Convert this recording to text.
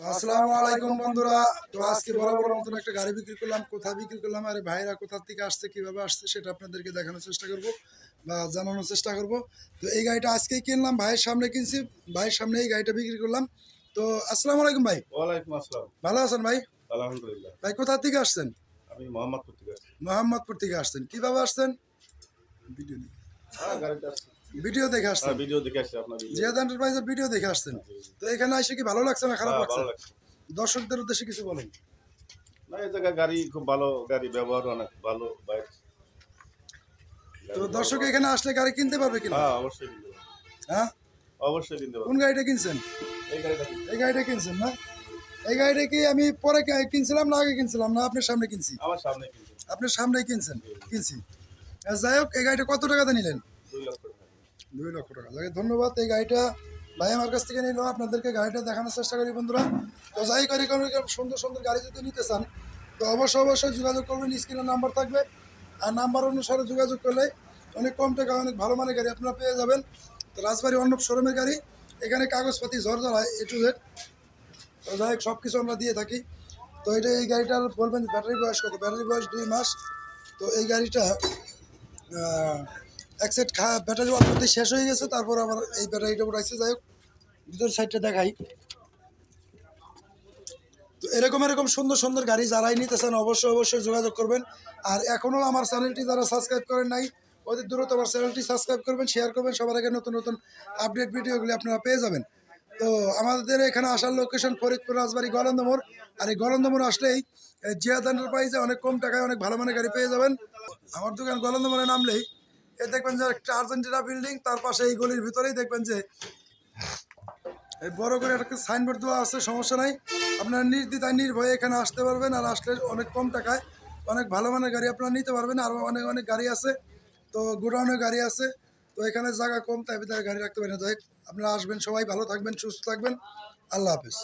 তো আসসালামু আলাইকুম বন্ধুরা। তো আজকে বরাবর মতন একটা গাড়ি বিক্রি করলাম। কোথায় বিক্রি করলাম? আরে ভাইরা কোথা থেকে আসছে কীভাবে আসছে সেটা আপনাদেরকে দেখানোর চেষ্টা করব বা জানানোর চেষ্টা করব। তো এই গাড়িটা আজকেই কিনলাম ভাইয়ের সামনে কিনছি ভাইয়ের সামনে এই গাড়িটা বিক্রি করলাম। তো আসসালামু আলাইকুম ভাই। ওয়ালাইকুম আসসালাম। ভালো আছেন ভাই? আলহামদুলিল্লাহ। ভাই কোথা থেকে আসছেন? আমি মোহাম্মদপুর থেকে আসছি। মোহাম্মদপুর থেকে আসছেন। কীভাবে আসছেন? ভিডিও ভিডিও দেখে হ্যাঁ আসছেন ভিডিও দেখে আসছি আপনার জিয়াদ এন্টারপ্রাইজের ভিডিও দেখে আসছেন তো এখানে এসে কি ভালো লাগছে না খারাপ হ্যাঁ, লাগছে? দর্শকদের উদ্দেশ্যে কিছু বলেন। না এই জায়গায় গাড়ি খুব ভালো গাড়ি ব্যবহার অনেক ভালো বাইক। তো দর্শক এখানে আসলে গাড়ি কিনতে পারবে কিনা? হ্যাঁ অবশ্যই কিনতে হ্যাঁ? অবশ্যই কিনতে পারব। কোন গাড়িটা কিনছেন? এই গাড়িটা এই গাড়িটা কিনছেন না? এই গাড়িটা কি আমি পরে কিনছিলাম না আগে কিনছিলাম না আপনার সামনে কিনছি? আমার সামনে কিনতে আপনার সামনেই কিনছেন কিনছি। যাই হোক এই গাড়িটা কত টাকাতে নিলেন? দুই লক্ষ দুই লক্ষ টাকা যাকে, ধন্যবাদ এই গাড়িটা। ভাই, আমার কাছ থেকে নিল। আপনাদেরকে গাড়িটা দেখানোর চেষ্টা করি বন্ধুরা। তো যাই করি সুন্দর সুন্দর গাড়ি যদি নিতে চান, তো অবশ্যই অবশ্যই যোগাযোগ করবেন। স্ক্রিনের নাম্বার থাকবে। আর নাম্বার অনুসারে যোগাযোগ করলে অনেক কম টাকা, অনেক ভালো মানের গাড়ি আপনারা পেয়ে যাবেন। তো রাজবাড়ি অন্নব শোরুমের গাড়ি। এখানে কাগজপাতি ঝরঝরায় এ টু জেড তো যাই হোক সব কিছু আমরা দিয়ে থাকি। তো এটা এই গাড়িটার বলবেন ব্যাটারি বয়স কত? ব্যাটারি বয়স দুই মাস। তো এই গাড়িটা এক সেট খা ব্যাটারি অলরেডি শেষ হয়ে গেছে, তারপর আবার এই ব্যাটারিটা উঠাইছে, যাই হোক ভিতর সাইডটা দেখাই। তো এরকম এরকম সুন্দর সুন্দর গাড়ি যারাই নিতেছেন, অবশ্যই অবশ্যই যোগাযোগ করবেন। আর এখনও আমার চ্যানেলটি যারা সাবস্ক্রাইব করেন নাই, অতি দ্রুত আমার চ্যানেলটি সাবস্ক্রাইব করবেন শেয়ার করবেন, সবার আগে নতুন নতুন আপডেট ভিডিওগুলি আপনারা পেয়ে যাবেন। তো আমাদের এখানে আসার লোকেশন ফরিদপুর, রাজবাড়ি গলন্দমোড় আর এই গলন্দমোড় আসলেই জিয়াদ এন্টারপ্রাইজে অনেক কম টাকায় অনেক ভালো মানের গাড়ি পেয়ে যাবেন। আমার দোকান গলন্দমোড়ে নামলেই এ দেখবেন যে একটা আর্জেন্টিনা বিল্ডিং তার পাশে এই গলির ভিতরেই দেখবেন যে এই বড় করে একটা সাইনবোর্ড দেওয়া আছে, সমস্যা নাই। আপনারা নির্দ্বিধায়, নির্ভয়ে এখানে আসতে পারবেন আর আসলে অনেক কম টাকায় অনেক ভালো মানের গাড়ি আপনারা নিতে পারবেন, আর অনেক অনেক গাড়ি আছে। তো গোডাউনে গাড়ি আছে, তো এখানে জায়গা কম, তাই ভিতরে গাড়ি রাখতে পারেন আপনারা আসবেন সবাই, ভালো থাকবেন, সুস্থ থাকবেন। আল্লাহ হাফেজ।